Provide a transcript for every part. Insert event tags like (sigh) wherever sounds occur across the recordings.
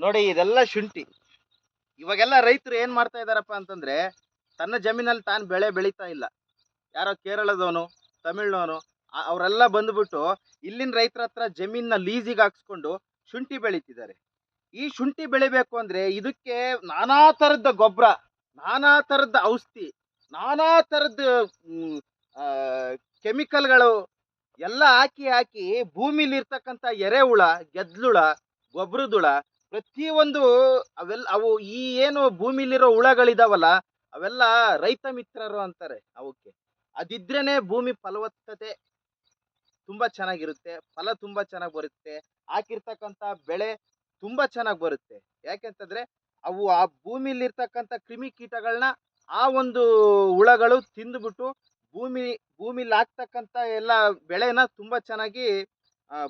ನೋಡಿ, ಇದೆಲ್ಲ ಶುಂಠಿ. ಇವಾಗೆಲ್ಲ ರೈತರು ಏನು ಮಾಡ್ತಾ ಇದ್ದಾರಪ್ಪ ಅಂತಂದ್ರೆ, ತನ್ನ ಜಮೀನಲ್ಲಿ ತಾನು ಬೆಳೆ ಬೆಳೀತಾ ಇಲ್ಲ. ಯಾರೋ ಕೇರಳದವನು, ತಮಿಳ್ನವನು ಅವರೆಲ್ಲ ಬಂದುಬಿಟ್ಟು ಇಲ್ಲಿನ ರೈತರ ಹತ್ರ ಜಮೀನ ಲೀಸಿಗೆ ಹಾಕ್ಸ್ಕೊಂಡು ಶುಂಠಿ ಬೆಳೀತಿದ್ದಾರೆ. ಈ ಶುಂಠಿ ಬೆಳಿಬೇಕು ಅಂದ್ರೆ ಇದಕ್ಕೆ ನಾನಾ ಥರದ ಗೊಬ್ಬರ ನಾನಾ ಥರದ ಔಷಧಿ, ನಾನಾ ಥರದ ಕೆಮಿಕಲ್ಗಳು ಎಲ್ಲ ಹಾಕಿ ಹಾಕಿ ಭೂಮಿಲಿ ಇರ್ತಕ್ಕಂಥ ಎರೆಹುಳ, ಗೆದ್ಲುಳ ಗೊಬ್ಬರದುಳ ಪ್ರತಿಯೊಂದು ಅವೆಲ್ಲ ಅವು ಈ ಏನು ಭೂಮಿಲಿರೋ ಹುಳಗಳಿದಾವಲ್ಲ, ಅವೆಲ್ಲ ರೈತ ಮಿತ್ರರು ಅಂತಾರೆ ಅವಕ್ಕೆ. ಅದಿದ್ರೇನೆ ಭೂಮಿ ಫಲವತ್ತತೆ ತುಂಬಾ ಚೆನ್ನಾಗಿರುತ್ತೆ, ಫಲ ತುಂಬಾ ಚೆನ್ನಾಗಿ ಬರುತ್ತೆ, ಹಾಕಿರ್ತಕ್ಕಂಥ ಬೆಳೆ ತುಂಬಾ ಚೆನ್ನಾಗಿ ಬರುತ್ತೆ. ಯಾಕೆಂತಂದ್ರೆ ಅವು ಆ ಭೂಮಿಲಿರ್ತಕ್ಕಂಥ ಕ್ರಿಮಿಕೀಟಗಳನ್ನ ಕ್ರಿಮಿ ಕೀಟಗಳನ್ನ ಆ ಒಂದು ಹುಳಗಳು ತಿಂದುಬಿಟ್ಟು ಭೂಮಿ, ಭೂಮಿಲಿ ಹಾಕ್ತಕ್ಕಂಥ ಎಲ್ಲ ಬೆಳೆನ ತುಂಬಾ ಚೆನ್ನಾಗಿ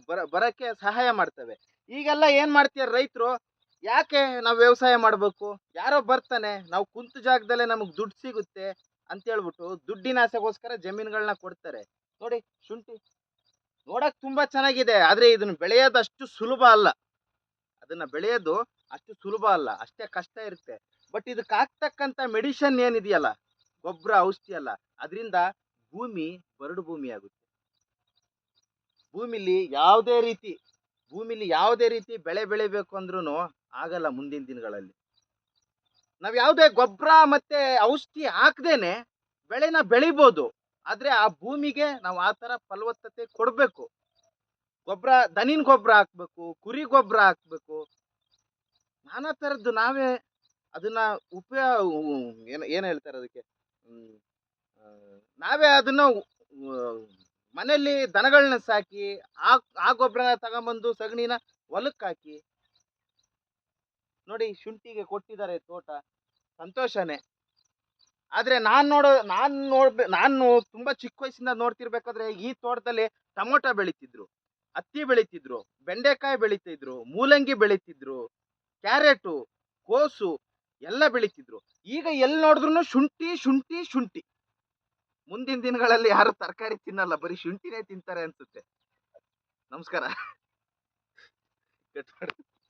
ಬರ, ಬರಕ್ಕೆ ಸಹಾಯ ಮಾಡ್ತವೆ. ಈಗೆಲ್ಲ ಏನ್ ಮಾಡ್ತೀಯ ರೈತರು? ಯಾಕೆ ನಾವು ವ್ಯವಸಾಯ ಮಾಡಬೇಕು? ಯಾರೋ ಬರ್ತಾನೆ, ನಾವು ಕುಂತ ಜಾಗದಲ್ಲೇ ನಮಗೆ ದುಡ್ಡು ಸಿಗುತ್ತೆ ಅಂತ ಹೇಳ್ಬಿಟ್ಟು ದುಡ್ಡಿನ ಆಸೆಗೋಸ್ಕರ ಜಮೀನುಗಳನ್ನ ಕೊಡ್ತಾರೆ. ನೋಡಿ, ಶುಂಠಿ. ನೋಡಕ್ ತುಂಬಾ ಚೆನ್ನಾಗಿದೆ, ಆದ್ರೆ ಇದನ್ನ ಬೆಳೆಯೋದು ಅಷ್ಟು ಸುಲಭ ಅಲ್ಲ. ಅದನ್ನ ಬೆಳೆಯೋದು ಅಷ್ಟು ಸುಲಭ ಅಲ್ಲ, ಅಷ್ಟೇ ಕಷ್ಟ ಇರುತ್ತೆ. ಬಟ್ ಇದಕ್ಕೆ ಹಾಕ್ತಕ್ಕಂಥ ಮೆಡಿಷನ್ ಏನಿದೆಯಲ್ಲ ಗೊಬ್ಬರ ಔಷಧಿ ಅಲ್ಲ ಅದರಿಂದ ಭೂಮಿ, ಬರಡು ಭೂಮಿ ಆಗುತ್ತೆ. ಭೂಮಿಲಿ ಯಾವುದೇ ರೀತಿ ಭೂಮಿಲಿ ಯಾವುದೇ ರೀತಿ ಬೆಳೆ ಬೆಳಿಬೇಕು ಅಂದ್ರೂ ಆಗಲ್ಲ ಮುಂದಿನ ದಿನಗಳಲ್ಲಿ. ನಾವು ಯಾವುದೇ ಗೊಬ್ಬರ ಮತ್ತೆ ಔಷಧಿ ಹಾಕ್ದೇನೆ ಬೆಳೆನ ಬೆಳಿಬೋದು. ಆದ್ರೆ ಆ ಭೂಮಿಗೆ ನಾವು ಆ ತರ ಫಲವತ್ತತೆ ಕೊಡಬೇಕು. ಗೊಬ್ಬರ ದನಿನ ಗೊಬ್ಬರ ಹಾಕ್ಬೇಕು, ಕುರಿ ಗೊಬ್ಬರ ಹಾಕ್ಬೇಕು. ನಾನಾ ತರದ್ದು ನಾವೇ ಅದನ್ನ ಉಪಯೋಗ ಏನು ಏನು ಹೇಳ್ತಾರೆ ಅದಕ್ಕೆ? ನಾವೇ ಅದನ್ನ ಮನೆಯಲ್ಲಿ ದನಗಳನ್ನ ಸಾಕಿ, ಆ ಆ ಗೊಬ್ಬರನ ತಗೊಂಬಂದು ಸಗಣಿನ ಹೊಲಕ್ಕೆ ಹಾಕಿ ನೋಡಿ ಶುಂಠಿಗೆ ಕೊಟ್ಟಿದ್ದಾರೆ ತೋಟ, ಸಂತೋಷನೇ. ಆದ್ರೆ ನಾನು ನೋಡೋ, ನಾನು ನೋಡ್ಬೆ, ನಾನು ತುಂಬಾ ಚಿಕ್ಕ ವಯಸ್ಸಿಂದ ನೋಡ್ತಿರ್ಬೇಕಾದ್ರೆ ಈ ತೋಟದಲ್ಲಿ ಟೊಮೊಟೊ ಬೆಳೀತಿದ್ರು, ಹತ್ತಿ ಬೆಳಿತಿದ್ರು, ಬೆಂಡೆಕಾಯಿ ಬೆಳಿತಿದ್ರು, ಮೂಲಂಗಿ ಬೆಳಿತಿದ್ರು, ಕ್ಯಾರೆಟು, ಕೋಸು ಎಲ್ಲ ಬೆಳೀತಿದ್ರು. ಈಗ ಎಲ್ಲಿ ನೋಡಿದ್ರು ಶುಂಠಿ ಶುಂಠಿ ಶುಂಠಿ. ಮುಂದಿನ ದಿನಗಳಲ್ಲಿ ಯಾರು ತರಕಾರಿ ತಿನ್ನಲ್ಲ ಬರೀ ಶುಂಠಿನೇ ತಿಂತಾರೆ ಅನ್ಸುತ್ತೆ ನಮಸ್ಕಾರ. (laughs)